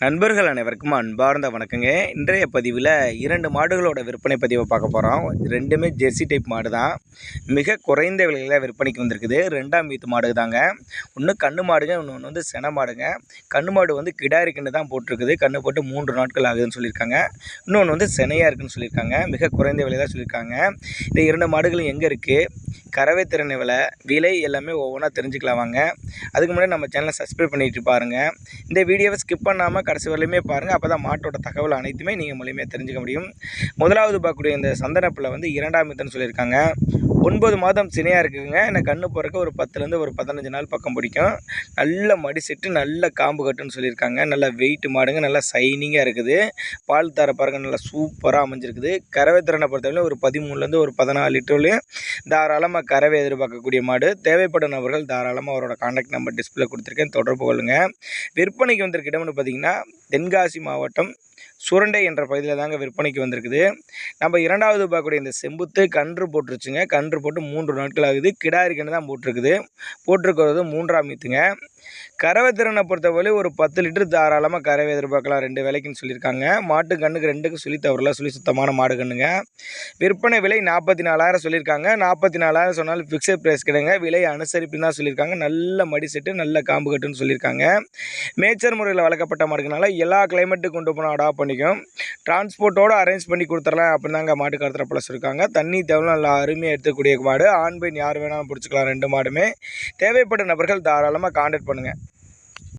நண்பர்கள் அனைவருக்கும் அன்பார்ந்த வணக்கங்க. இன்றைய பதிவில் இரண்டு மாடுகளோட விற்பனை பதிவை பார்க்க போகிறோம் ரெண்டுமே ஜெர்சி டைப் மாடு தான். மிக குறைந்த விலையில் விற்பனைக்கு வந்திருக்குது. ரெண்டாம் வீத்து மாடு தாங்க. ஒன்று கண்ணு மாடுங்க இன்னொன்று வந்து சென மாடுங்க. கண்ணு மாடு வந்து கிடாரி தான் போட்டிருக்குது. கண்ணு போட்டு மூன்று நாட்கள் ஆகுதுன்னு சொல்லியிருக்காங்க. இன்னொன்று வந்து செனையாக இருக்குதுன்னு சொல்லியிருக்காங்க. மிக குறைந்த விலை தான் சொல்லியிருக்காங்க. இந்த இரண்டு மாடுகளும் எங்கே இருக்குது கறவை திறன் விலை விலை எல்லாமே ஒவ்வொன்றா தெரிஞ்சுக்கலாம் வாங்க. அதுக்கு முன்னாடி நம்ம சேனலை சப்ஸ்கிரைப் பண்ணிட்டு பாருங்கள் இந்த வீடியோவை ஸ்கிப் பண்ணாமல் கடைசி வரலையுமே பாருங்கள் அப்போ தான் மாட்டோட தகவல் அனைத்துமே நீங்கள் மூலியமாக தெரிஞ்சுக்க முடியும். முதலாவது பார்க்கக்கூடிய இந்த சந்தனப்பில் வந்து இரண்டாம் மித்தன்னு சொல்லியிருக்காங்க. ஒன்பது மாதம் சினையாக இருக்குங்க. எனக்கு கண்ணு போகிறக்க ஒரு பத்துலேருந்து ஒரு பதினஞ்சு நாள் பக்கம் பிடிக்கும். நல்ல மடி செட்டு நல்ல காம்பு கட்டுன்னு சொல்லியிருக்காங்க. நல்ல வெயிட் மாடுங்க. நல்லா சைனிங்காக இருக்குது. பால் தர பாருங்க. நல்லா சூப்பராக அமைஞ்சிருக்குது. கறவை திறனை பொறுத்தவரையிலும் ஒரு பதிமூணுலேருந்து ஒரு பதினாலு லிட்டர்லையும் தாராளமாக கறவை எதிர்பார்க்கக்கூடிய மாடு. தேவைப்படும் நபர்கள் தாராளமாக அவரோட காண்டாக்ட் நம்பர் டிஸ்பிளே கொடுத்துருக்கேன். தொடர்பு கொள்ளுங்கள் விற்பனைக்கு வந்திருக்க இடம்னு பார்த்தீங்கன்னா தென்காசி மாவட்டம் சுரண்டை என்ற பகுதியில் தாங்க விற்பனைக்கு வந்திருக்குது. நம்ம இரண்டாவது பார்க்கக்கூடிய இந்த செம்புத்து கன்று போட்டுருச்சுங்க. கன்று போட்டு மூன்று நாட்கள் ஆகுது. கிடாரி கன்று தான் போட்டிருக்குது. போட்டிருக்கிறது மூன்றாம் மீத்துங்க. கறவை திறனை பொறுத்தவரை ஒரு பத்து லிட்டர் தாராளமாக கறவை எதிர்பார்க்கலாம். ரெண்டு வேலைக்குன்னு சொல்லியிருக்காங்க. மாட்டு கண்ணுக்கு ரெண்டுக்கு சொல்லி தவறல. சொல்லி சுத்தமான மாடு கண்ணுங்க. விற்பனை விலை நாற்பத்தி நாலாயிரம் சொல்லியிருக்காங்க. நாற்பத்தி நாலாயிரம் சொன்னாலும் ஃபிக்ஸட் ப்ரைஸ் கிடைங்க. விலை அனுசரிப்புன்னு தான் சொல்லியிருக்காங்க. நல்ல மடி செட்டு நல்ல காம்பு கட்டுன்னு சொல்லியிருக்காங்க. மேய்ச்சல் முறையில் வளர்க்கப்பட்ட மாடுக்குனால எல்லா கிளைமேட்டுக்கு கொண்டு போனால் அடாப்ட் பண்ணிக்கும் டிரான்ஸ்போர்ட்டோடு அரேஞ்ச் பண்ணி கொடுத்துடலாம் அப்படின்னு தாங்க மாட்டு கடத்துகிற ப்ளஸ் இருக்காங்க. தண்ணி தேவை நல்லா அருமையாக எடுத்துக்கூடிய மாடு. ஆண் பெண் யார் வேணாலும் பிடிச்சிக்கலாம் ரெண்டு மாடுமே. தேவைப்படும் நபர்கள் தாராளமாக காண்டாக்ட் பண்ணுங்கள்